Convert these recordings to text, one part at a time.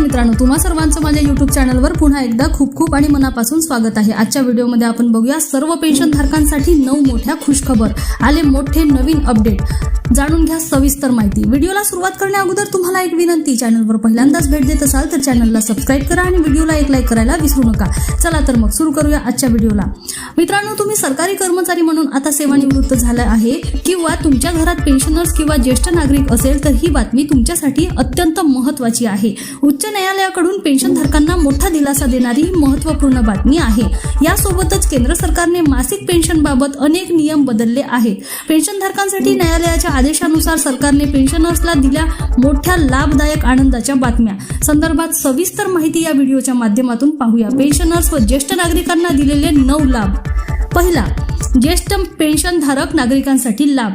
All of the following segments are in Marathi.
मित्रांनो तुम्हा सर्वांचं माझ्या युट्यूब चॅनलवर पुन्हा एकदा खूप खूप आणि मनापासून स्वागत आहे. आजच्या व्हिडिओमध्ये आपण बघूया सर्व पेन्शनधारकांसाठी नऊ मोठ्या खुशखबर आले मोठे नवीन अपडेट जाणून घ्या सविस्तर माहिती. व्हिडिओला सुरुवात करण्या अगोदर तुम्हाला एक विनंती चॅनलवर पहिल्यांदाच भेट देत असाल तर चॅनलला सबस्क्राईब करा आणि व्हिडिओला एक लाईक करायला विसरू नका. चला तर मग सुरू करूया आजच्या व्हिडिओला मित्रांनो तुम्ही सरकारी कर्मचारी म्हणून आता सेवानिवृत्त झाला आहे किंवा तुमच्या घरात पेन्शनर्स किंवा ज्येष्ठ नागरिक असेल तर ही बातमी तुमच्यासाठी अत्यंत महत्वाची आहे. उच्च न्यायालयाकडून पेन्शनधारकांना मोठा दिलासा देणारी ही महत्त्वपूर्ण बातमी आहे. यासोबतच केंद्र सरकारने मासिक पेन्शनबाबत अनेक नियम बदलले आहेत. पेन्शनधारकांसाठी न्यायालयाच्या आदेशानुसार सरकारने पेन्शनर्सला दिल्या मोठ्या लाभदायक आनंदाच्या बातम्या. संदर्भात सविस्तर माहिती या व्हिडिओच्या माध्यमातून पाहूया. पेन्शनर्स व ज्येष्ठ नागरिकांना दिलेले नऊ लाभ. पहिला ज्येष्ठ पेन्शनधारक नागरिकांसाठी लाभ.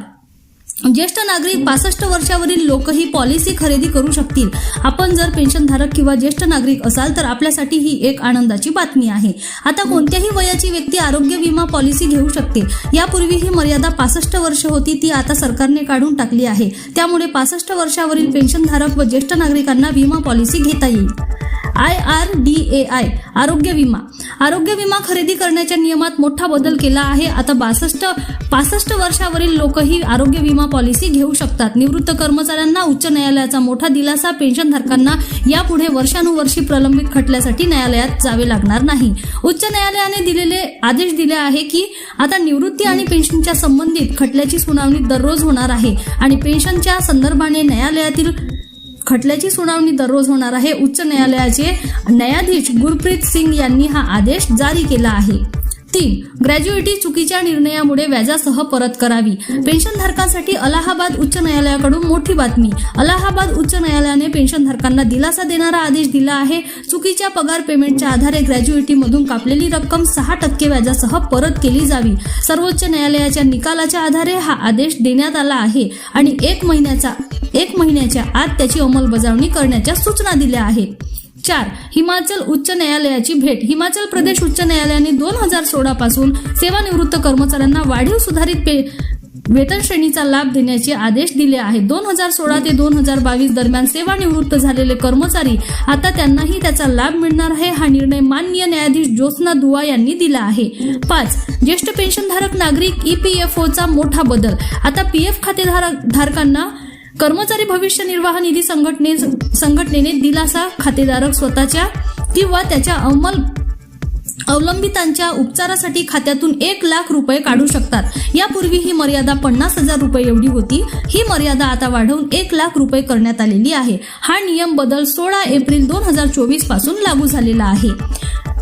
ज्येष्ठ नागरिक पासष्ट वर्षावरील लोकही पॉलिसी खरेदी करू शकतील. आपण जर पेन्शनधारक किंवा ज्येष्ठ नागरिक असाल तर आपल्यासाठी ही एक आनंदाची बातमी आहे. आता कोणत्याही वयाची व्यक्ती आरोग्य विमा पॉलिसी घेऊ शकते. यापूर्वी ही मर्यादा पासष्ट वर्ष होती ती आता सरकारने काढून टाकली आहे. त्यामुळे पासष्ट वर्षावरील पेन्शनधारक व ज्येष्ठ नागरिकांना विमा पॉलिसी घेता येईल. I R D A I आरोग्य विमा. आरोग्य विमा खरेदी करण्याच्या नियमात मोठा बदल केला आहे. आता बासष्ट पासष्ट वर्षावरील लोकही आरोग्य विमा पॉलिसी घेऊ शकतात. निवृत्त कर्मचाऱ्यांना उच्च न्यायालयाचा मोठा दिलासा पेन्शनधारकांना यापुढे वर्षानुवर्षी प्रलंबित खटल्यासाठी न्यायालयात जावे लागणार नाही. उच्च न्यायालयाने दिलेले आदेश दिले आहे की आता निवृत्ती आणि पेन्शनच्या संबंधित खटल्याची सुनावणी दररोज होणार आहे आणि पेन्शनच्या संदर्भाने न्यायालयातील खटल्याची सुनावणी दररोज होणार आहे. उच्च न्यायालयाचे न्यायाधीश गुरप्रीत सिंग यांनी हा आदेश जारी केला आहे. तीन ग्रॅज्युएटी चुकीच्या निर्णयामुळे व्याजासह परत करावी. पेन्शनधारकांसाठी अलाहाबाद उच्च न्यायालयाकडून मोठी बातमी. अलाहाबाद उच्च न्यायालयाने पेन्शनधारकांना दिलासा देणारा आदेश दिला आहे. चुकीच्या पगार पेमेंटच्या आधारे ग्रॅज्युएटीमधून कापलेली रक्कम सहा टक्के व्याजासह परत केली जावी. सर्वोच्च न्यायालयाच्या निकालाच्या आधारे हा आदेश देण्यात आला आहे आणि एक महिन्याचा एक महिन्याच्या आत त्याची अंमलबजावणी करण्याच्या सूचना दिल्या आहेत. चार हिमाचल उच्च न्यायालयाची भेट. हिमाचल प्रदेश उच्च न्यायालयाने दोन हजार सोळा पासून सेवानिवृत्त कर्मचाऱ्यांना वाढीव सुधारित पे वेतन श्रेणीचा लाभ देण्याचे आदेश दिले आहेत. दोन हजार सोळा ते दोन हजार बावीस दरम्यान सेवानिवृत्त झालेले कर्मचारी आता त्यांनाही त्याचा लाभ मिळणार आहे हा निर्णय माननीय न्यायाधीश ज्योत्स्ना दुआ यांनी दिला आहे. पाच ज्येष्ठ पेन्शनधारक नागरिक ईपीएफओचा मोठा बदल. आता पीएफ खातेधारक धारकांना कर्मचारी भविष्य निर्वाह निधी संघटने संघटनेने दिलासा खातेधारक स्वतःच्या किंवा त्याच्या अंमल अवलंबितांच्या उपचारासाठी खात्यातून एक लाख रुपये काढू शकतात. यापूर्वी ही मर्यादा पन्नास हजार रुपये एवढी होती. ही मर्यादा आता वाढवून एक लाख रुपये करण्यात आलेली आहे. हा नियम बदल सोळा एप्रिल दोन हजार चोवीसपासून लागू झालेला आहे.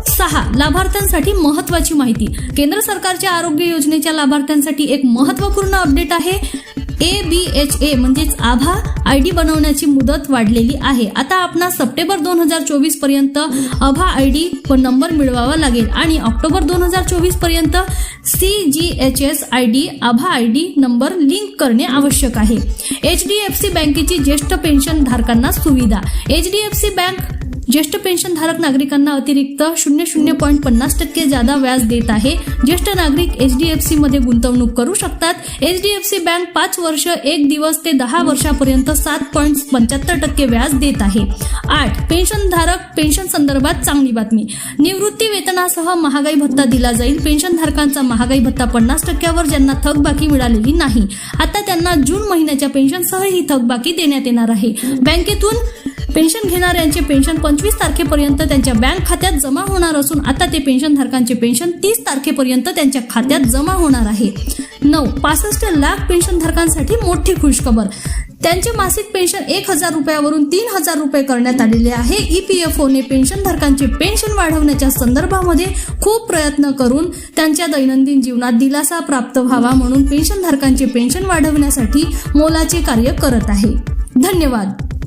सहा लाभार्थ्यांसाठी महत्वाची माहिती. केंद्र सरकारच्या आरोग्य योजनेच्या लाभार्थ्यांसाठी एक महत्त्वपूर्ण अपडेट आहे. ए बी एच ए म्हणजेच आभा आय डी बनवण्याची मुदत वाढलेली आहे. आता आपण सप्टेंबर दोन हजार चोवीसपर्यंत आभा आय डी नंबर मिळवावा लागेल आणि ऑक्टोबर दोन हजार चोवीसपर्यंत C G H S I D Abha I D number link करणे आवश्यक आहे. एच डी एफ सी बँकेची ज्येष्ठ पेन्शन धारकांना सुविधा. H D F C bank ज्येष्ठ पेन्शनधारक नागरिकांना अतिरिक्त शून्य शून्य पॉईंट पन्नास टक्के जादा व्याज देत आहे. ज्येष्ठ नागरिक एचडीएफसी मध्ये गुंतवणूक करू शकतात. एचडीएफसी बँक पाच वर्ष एक दिवस ते दहा वर्षापर्यंत सात पॉईंट पंच्याहत्तर टक्के व्याज देत आहे. आठ पेन्शनधारक पेन्शन संदर्भात चांगली बातमी. निवृत्ती वेतनासह महागाई भत्ता दिला जाईल. पेन्शनधारकांचा महागाई भत्ता पन्नास टक्क्यावर ज्यांना थकबाकी मिळालेली नाही. आता त्यांना जून महिन्याच्या पेन्शनसह ही थकबाकी देण्यात येणार आहे. बँकेतून पेन्शन घेणाऱ्यांचे पेन्शन पंचवीस तारखेपर्यंत त्यांच्या बँक खात्यात जमा होणार असून आता ते पेन्शनधारकांचे पेन्शन तीस तारखेपर्यंत त्यांच्या खात्यात जमा होणार आहे. नऊ पासष्ट लाख पेन्शनधारकांसाठी मोठी खुशखबर. त्यांचे मासिक पेन्शन एक हजार रुपयावरून तीन हजार रुपये करण्यात आलेले आहे. ई पी एफ ओने पेन्शनधारकांचे पेन्शन वाढवण्याच्या संदर्भामध्ये खूप प्रयत्न करून त्यांच्या दैनंदिन जीवनात दिलासा प्राप्त व्हावा म्हणून पेन्शनधारकांचे पेन्शन वाढवण्यासाठी मोलाचे कार्य करत आहे. धन्यवाद.